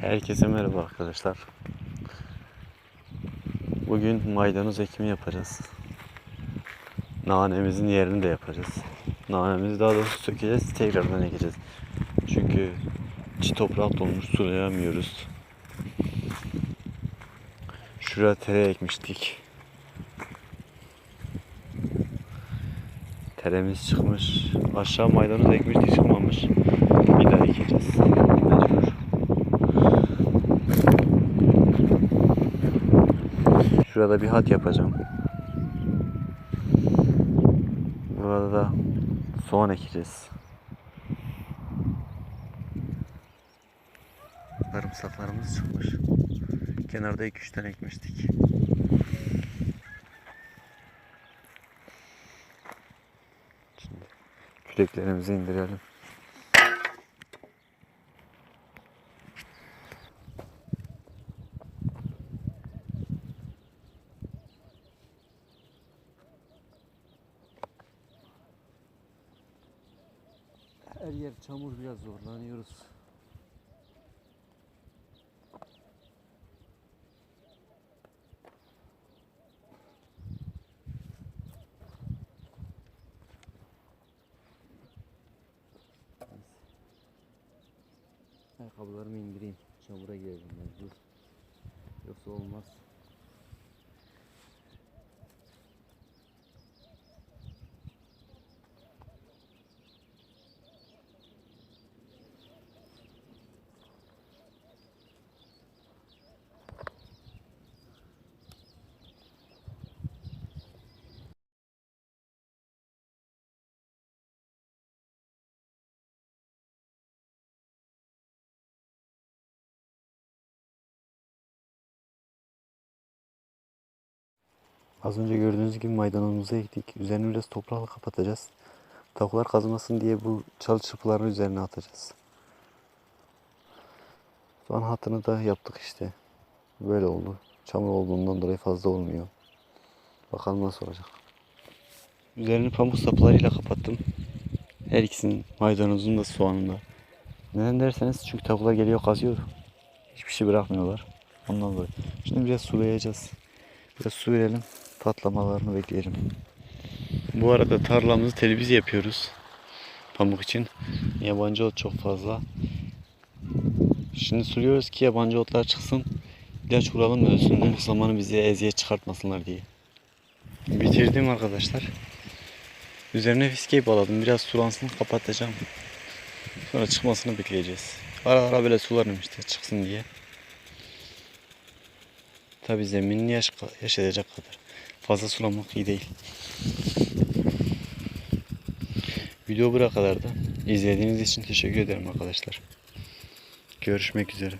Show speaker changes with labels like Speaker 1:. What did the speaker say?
Speaker 1: Herkese merhaba arkadaşlar. Bugün maydanoz ekimi yapacağız. Nanemizin yerini de yapacağız. Nanemizi daha doğrusu sökeceğiz, tekrardan ekeceğiz. Çünkü çi toprak dolmuş, sulayamıyoruz. Şuraya tere ekmiştik. Teremiz çıkmış. Aşağı maydanoz ekmiştik çıkmamış. Bir daha ekeceğiz. Mecbur. Şurada bir hat yapacağım. Burada da soğan ekeceğiz. Sarımsaklarımız çıkmış. Kenarda 2-3 tane ekmiştik. Şimdi küreklerimizi indirelim. Her yer çamur biraz zorlanıyoruz. Ayakkabılarımı indireyim. Çamura gireceğim mecbur. Yoksa olmaz. Az önce gördüğünüz gibi maydanozumuzu ektik. Üzerini biraz toprakla kapatacağız. Tavuklar kazmasın diye bu çalı çırpılarını üzerine atacağız. Son hatını da yaptık işte. Böyle oldu. Çamur olduğundan dolayı fazla olmuyor. Bakalım nasıl olacak. Üzerini pamuk saplarıyla kapattım. Her ikisinin maydanozun da soğanın da. Neden derseniz çünkü tavuklar geliyor kazıyor. Hiçbir şey bırakmıyorlar. Ondan dolayı. Şimdi biraz sulayacağız. Biraz su verelim. Patlamalarını bekleyelim. Bu arada tarlamızı televiz yapıyoruz. Pamuk için. Yabancı ot çok fazla. Şimdi suluyoruz ki yabancı otlar çıksın. İlaç vuralım ölsünler. Zamanı bize eziyet çıkartmasınlar diye. Bitirdim arkadaşlar. Üzerine fiske bağladım. Biraz sulansın kapatacağım. Sonra çıkmasını bekleyeceğiz. Ara ara böyle sularım işte çıksın diye. Tabi zeminini yaş, yaş edecek kadar. Fazla sulamak iyi değil. Video buraya kadardı. İzlediğiniz için teşekkür ederim arkadaşlar. Görüşmek üzere.